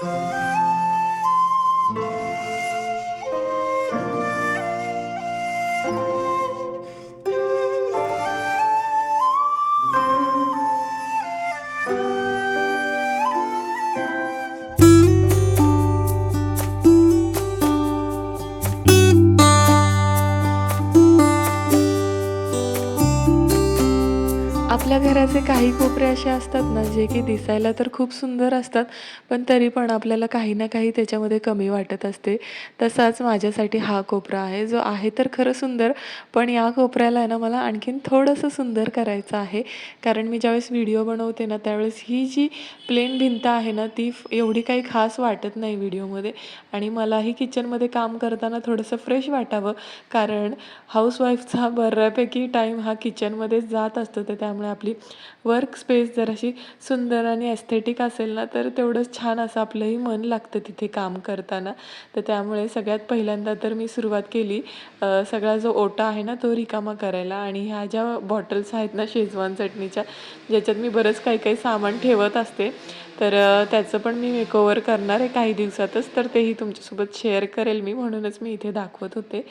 Música आपल्या घराचे काही कोपरे असे असतात ना, जे की दिसायला तर खूप सुंदर असतात, पण तरी पण आपल्याला काही ना काही त्याच्यामध्ये कमी वाटत असते. तसाच माझ्यासाठी हा कोपरा आहे, जो आहे तर खरं सुंदर, पण या कोपऱ्याला आहे ना, मला आणखीन थोडंसं सुंदर करायचं आहे. कारण मी ज्यावेळेस व्हिडिओ बनवते ना, त्यावेळेस ही जी प्लेन भिंत आहे ना, ती एवढी काही खास वाटत नाही व्हिडिओमध्ये आणि मलाही किचनमध्ये काम करताना थोडंसं फ्रेश वाटावं, कारण हाऊसवाईफचा बऱ्यापैकी टाईम हा किचनमध्येच जात असतो. तर त्यामुळे आपली वर्क स्पेस जर अशी सुंदर आणि एस्थेटिक असेल ना, तर तेवढंच छान असं आपलंही मन लागतं तिथे काम करताना. तर त्यामुळे सगळ्यात पहिल्यांदा तर मी सुरुवात केली सगळा जो ओटा आहे ना, तो रिकामा करायला आणि ह्या ज्या बॉटल्स आहेत ना शेजवान चटणीच्या, ज्याच्यात मी बरंच काही काही सामान ठेवत असते, तर त्याचं पण मी मेकओवर करणार आहे काही दिवसातच. तर तेही तुमच्यासोबत शेअर करेल मी, म्हणूनच मी इथे दाखवत होते.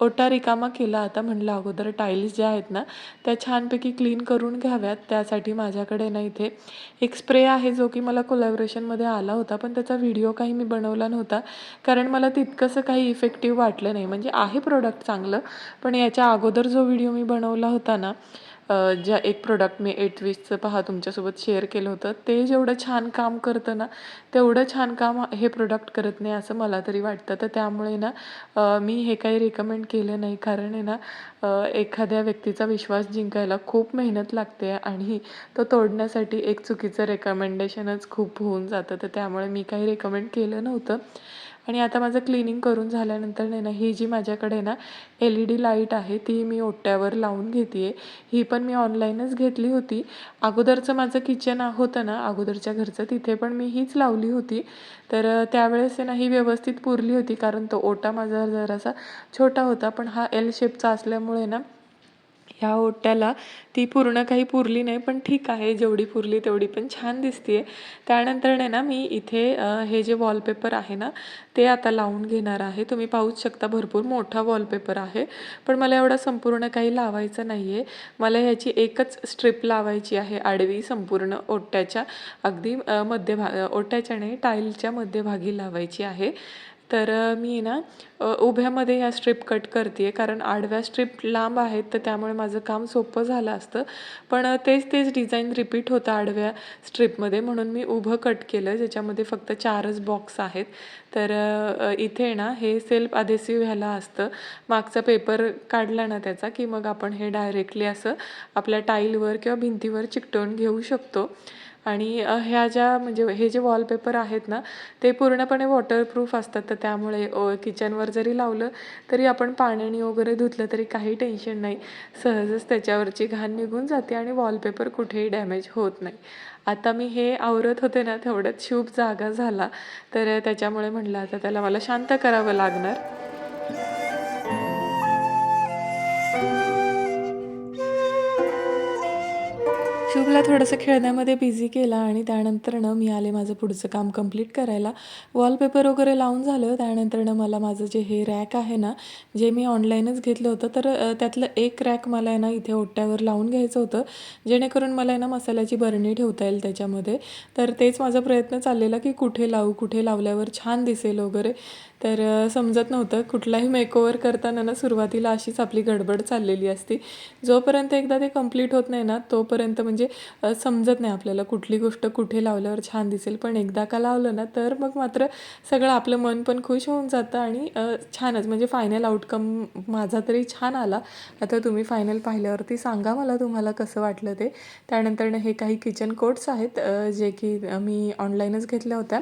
ओटा रिकामा केला. आता म्हणलं अगोदर टाईल्स ज्या आहेत ना, त्या छानपैकी क्लीन करून घ्याव्यात. त्यासाठी माझ्याकडे ना इथे एक स्प्रे आहे, जो की मला कोलॅबरेशनमध्ये आला होता, पण त्याचा व्हिडिओ काही मी बनवला नव्हता, कारण मला तितकंसं काही इफेक्टिव्ह वाटलं नाही. म्हणजे आहे प्रोडक्ट चांगलं, पण याच्या अगोदर जो व्हिडिओ मी बनवला होता ना, ज्या एक प्रोडक्ट मी एट पहा तुमच्यासोबत शेअर केलं होतं, ते जेवढं छान काम करतं ना, तेवढं छान काम हे प्रोडक्ट करत नाही, असं मला तरी वाटतं. तर त्यामुळे ना मी हे काही रेकमेंड केलं नाही, कारण आहे ना एखाद्या व्यक्तीचा विश्वास जिंकायला खूप मेहनत लागते आणि तो तोडण्यासाठी एक चुकीचं रेकमेंडेशनच खूप होऊन जातं. तर त्यामुळे मी काही रेकमेंड केलं नव्हतं आणि आता माझं क्लिनिंग करून झाल्यानंतर नाही ना, ही जी माझ्याकडे ना एल ई डी लाइट आहे, ती मी ओट्यावर लावून घेते आहे. ही पण मी ऑनलाईनच घेतली होती. अगोदरचं माझं किचन होतं ना, अगोदरच्या घरचं, तिथे पण मी हीच लावली होती. तर त्यावेळेस आहे ना, ही व्यवस्थित पुरली होती, कारण तो ओटा माझा जरासा छोटा होता, पण हा एल शेपचा असल्यामुळे ना, ह्या ओट्याला ती पूर्ण काही पुरली नाही, पण ठीक आहे, जेवढी पुरली तेवढी पण छान दिसते आहे. त्यानंतर आहे ना, मी इथे हे जे वॉलपेपर आहे ना, ते आता लावून घेणार आहे. तुम्ही पाहूच शकता, भरपूर मोठा वॉलपेपर आहे, पण मला एवढा संपूर्ण काही लावायचं नाही आहे. मला ह्याची एकच स्ट्रीप लावायची आहे आडवी, संपूर्ण ओट्याच्या अगदी मध्यभा ओट्याच्या नाही, टाईलच्या मध्यभागी लावायची आहे. तर मी ना उभ्यामध्ये ह्या स्ट्रीप कट करते आहे, कारण आडव्या स्ट्रीप लांब आहेत, तर त्यामुळे माझं काम सोपं झालं असतं. पण तेच तेच डिझाईन रिपीट होतं आडव्या स्ट्रीपमध्ये म्हणून मी उभं कट केलं, ज्याच्यामध्ये फक्त चारच बॉक्स आहेत. तर इथे ना हे सेल्फ अधेसिव्ह ह्याला असतं. मागचा पेपर काढला ना त्याचा, की मग आपण हे डायरेक्टली असं आपल्या टाईलवर किंवा भिंतीवर चिकटवून घेऊ शकतो. आणि ह्या ज्या म्हणजे हे जे वॉलपेपर आहेत ना, ते पूर्णपणे वॉटरप्रूफ असतात. तर त्यामुळे किचनवर जरी लावलं, तरी आपण पाण्याने वगैरे धुतलं तरी काही टेन्शन नाही. सहजच त्याच्यावरची घाण निघून जाते आणि वॉलपेपर कुठेही डॅमेज होत नाही. आता मी हे आवरत होते ना, तेवढ्यात शुभ जागा झाला. तर त्याच्यामुळे म्हटलं आता त्याला मला शांत करावं लागणार. मला थोडंसं खेळण्यामध्ये बिझी केला आणि त्यानंतरनं मी आले माझं पुढचं काम कंप्लीट करायला. वॉलपेपर वगैरे लावून झालं. त्यानंतरनं मला माझं जे हे रॅक आहे ना, जे मी ऑनलाईनच घेतलं होतं, तर त्यातलं एक रॅक मला आहे ना इथे ओट्यावर लावून घ्यायचं होतं, जेणेकरून मला आहे ना मसाल्याची बरणी ठेवता येईल त्याच्यामध्ये. तर तेच माझा प्रयत्न चाललेला, की कुठे लावू, कुठे लावल्यावर छान दिसेल वगैरे. तर समजत नव्हतं. कुठलाही मेकओवर करताना ना, सुरुवातीला अशीच आपली गडबड चाललेली असती जोपर्यंत एकदा ते कंप्लीट होत नाही ना, तोपर्यंत म्हणजे समजत नाही आपल्याला कुठली गोष्ट कुठे लावल्यावर छान दिसेल. पण एकदा का लावलं ना, तर मग मात्र सगळं आपलं मन पण खुश होऊन जातं आणि छानच म्हणजे फायनल आउटकम माझा तरी छान आला. आता तुम्ही फायनल पाहिल्यावरती सांगा मला तुम्हाला कसं वाटलं ते. त्यानंतरनं हे काही किचन कोट्स आहेत जे की मी ऑनलाईनच घेतल्या होत्या.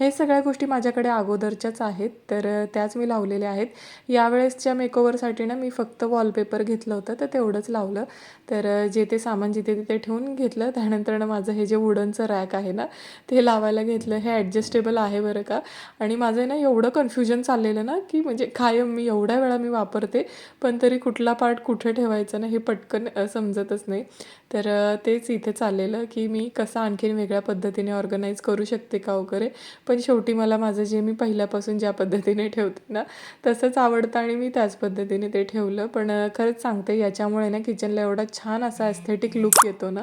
हे सगळ्या गोष्टी माझ्याकडे अगोदरच्याच आहेत, तर त्याच मी लावलेल्या आहेत. यावेळेसच्या मेकओव्हरसाठी ना, मी फक्त वॉलपेपर घेतलं होतं, तर तेवढंच लावलं. तर जे ते सामान जिथे तिथे ठेवून घेतलं. त्यानंतर माझं हे जे वुडनचं रॅक आहे ना ते लावायला घेतलं. हे ॲडजस्टेबल आहे बरं का. आणि माझं ना एवढं कन्फ्युजन चाललेलं ना की म्हणजे कायम मी एवढ्या वेळा मी वापरते पण तरी कुठला पार्ट कुठे ठेवायचा ना हे पटकन समजतच नाही. तर तेच इथे चाललेलं की मी कसं आणखीन वेगळ्या पद्धतीने ऑर्गनाईज करू शकते का वगैरे. पण शेवटी मला माझं जे मी पहिल्यापासून ज्या पद्धतीने ठेवते ना तसंच आवडतं आणि मी त्याच पद्धतीने ते ठेवलं. पण खरंच सांगते याच्यामुळे ना किचनला एवढा छान असा एस्थेटिक लुक येतो ना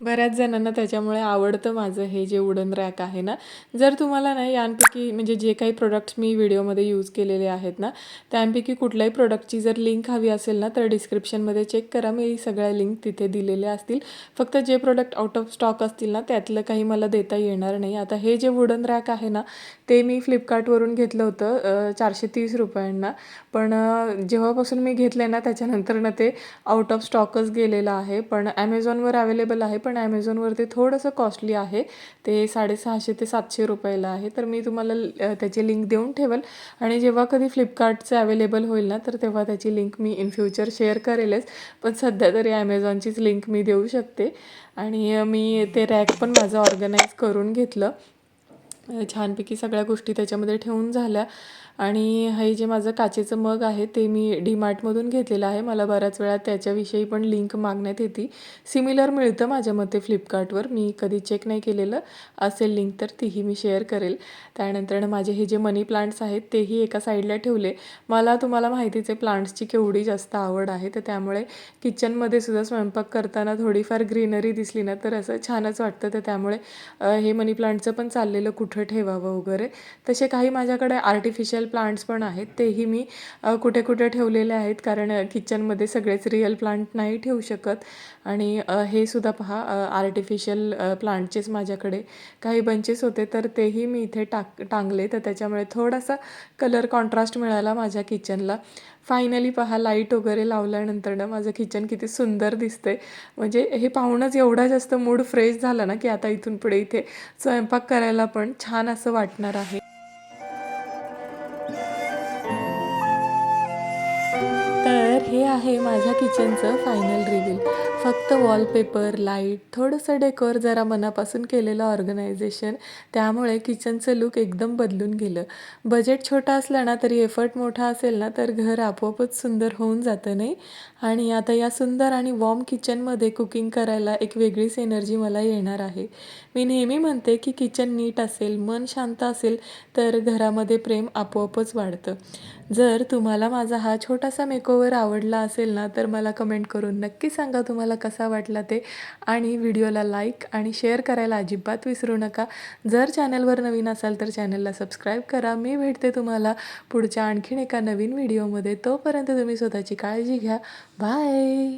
बऱ्याच जणांना त्याच्यामुळे आवडतं माझं हे जे वुडन रॅक आहे ना. जर तुम्हाला ना यांपैकी म्हणजे जे काही प्रोडक्ट्स मी व्हिडिओमध्ये यूज केलेले आहेत ना त्यांपैकी कुठल्याही प्रोडक्टची जर लिंक हवी असेल ना तर डिस्क्रिप्शनमध्ये चेक करा. मी सगळ्या लिंक तिथे दिलेल्या असतील. फक्त जे प्रोडक्ट आउट ऑफ स्टॉक असतील ना त्यातलं काही मला देता येणार नाही. आता हे जे वुडन रॅक आहे ना ते मी फ्लिपकार्टवरून घेतलं होतं चारशे तीस रुपयांना. पण जेव्हापासून मी घेतलं ना त्याच्यानंतर ना ते आउट ऑफ स्टॉकच गेलेलं आहे. पण ॲमेझॉनवर अवेलेबल आहे. पण ॲमेझॉनवर ते थोडंसं कॉस्टली आहे. ते साडेसहाशे ते सातशे रुपयाला आहे. तर मी तुम्हाला त्याची लिंक देऊन ठेवल. आणि जेव्हा कधी फ्लिपकार्टचं अवेलेबल होईल ना तर तेव्हा त्याची लिंक मी इन फ्युचर शेअर करेलच. पण सध्या तरी ॲमेझॉनचीच लिंक मी देऊ शकते. आणि मी ते रॅक पण माझं ऑर्गनाईज करून घेतलं. छानपैकी सगळ्या गोष्टी त्याच्यामध्ये ठेवून झाल्या. आणि हे जे माझं काचेचं मग आहे ते मी डीमार्टमधून घेतलेलं आहे. मला बऱ्याच वेळा त्याच्याविषयी पण लिंक मागण्यात येते. सिमिलर मिळतं माझ्या मते फ्लिपकार्टवर. मी कधी चेक नाही केलेलं. असेल लिंक तर तीही मी शेअर करेल. त्यानंतर माझे हे जे मनी प्लांट्स आहेत तेही एका साईडला ठेवले. मला तुम्हाला माहितीचे प्लांट्सची केवढी जास्त आवड आहे तर त्यामुळे किचनमध्ये सुद्धा स्वयंपाक करताना थोडीफार ग्रीनरी दिसली ना तर असं छानच वाटतं. तर त्यामुळे हे मनी प्लांटचं पण चाललेलं कुठं ठेवावं वगैरे. तसे काही माझ्याकडे आर्टिफिशियल प्लांट्स पण आहेत. तेही मी कुठे कुठे ठेवलेले आहेत. कारण किचनमध्ये सगळेच रिअल प्लांट नाही ठेवू शकत. आणि हे सुद्धा पहा आर्टिफिशियल प्लांटचेच माझ्याकडे काही बंचेस होते. तर तेही मी इथे टाक टांगले. तर त्याच्यामुळे थोडासा कलर कॉन्ट्रास्ट मिळाला माझ्या किचनला फायनली पहा लाइट वगैरे लावल्यानंतर ना माझं किचन किती सुंदर दिसते म्हणजे हे पाहूनच एवढा जास्त मूड फ्रेश झाला ना की आता इथून पुढे इथे स्वयंपाक करायला पण छान असं वाटणार आहे. तर हे आहे माझ्या किचनचं फायनल रिव्हिल फक्त वॉलपेपर लाइट थोडंसं डेकोर जरा मनापासून केलेलं ऑर्गनायझेशन त्यामुळे किचनचं लुक एकदम बदलून गेलं. बजेट छोटा असला ना तरी एफर्ट मोठा असेल ना तर घर आपोआपच सुंदर होऊन जातं नाही? आणि आता या सुंदर आणि वॉर्म किचनमध्ये कुकिंग करायला एक वेगळीच एनर्जी मला येणार आहे. मी नेहमी म्हणते की किचन नीट असेल मन शांत असेल तर घरामध्ये प्रेम आपोआपच वाढतं. जर तुम्हाला माझा हा छोटासा मेकओवर आवडला असेल ना तर मला कमेंट करून नक्की सांगा तुम्हाला कसा वाटला ते. आणि व्हिडिओला लाईक आणि शेअर करायला अजिबात विसरू नका. जर चॅनलवर नवीन असाल तर चॅनलला सबस्क्राईब करा. मी भेटते तुम्हाला पुढच्या आणखीन एका नवीन व्हिडिओमध्ये तोपर्यंत तुम्ही स्वतःची काळजी घ्या. बाय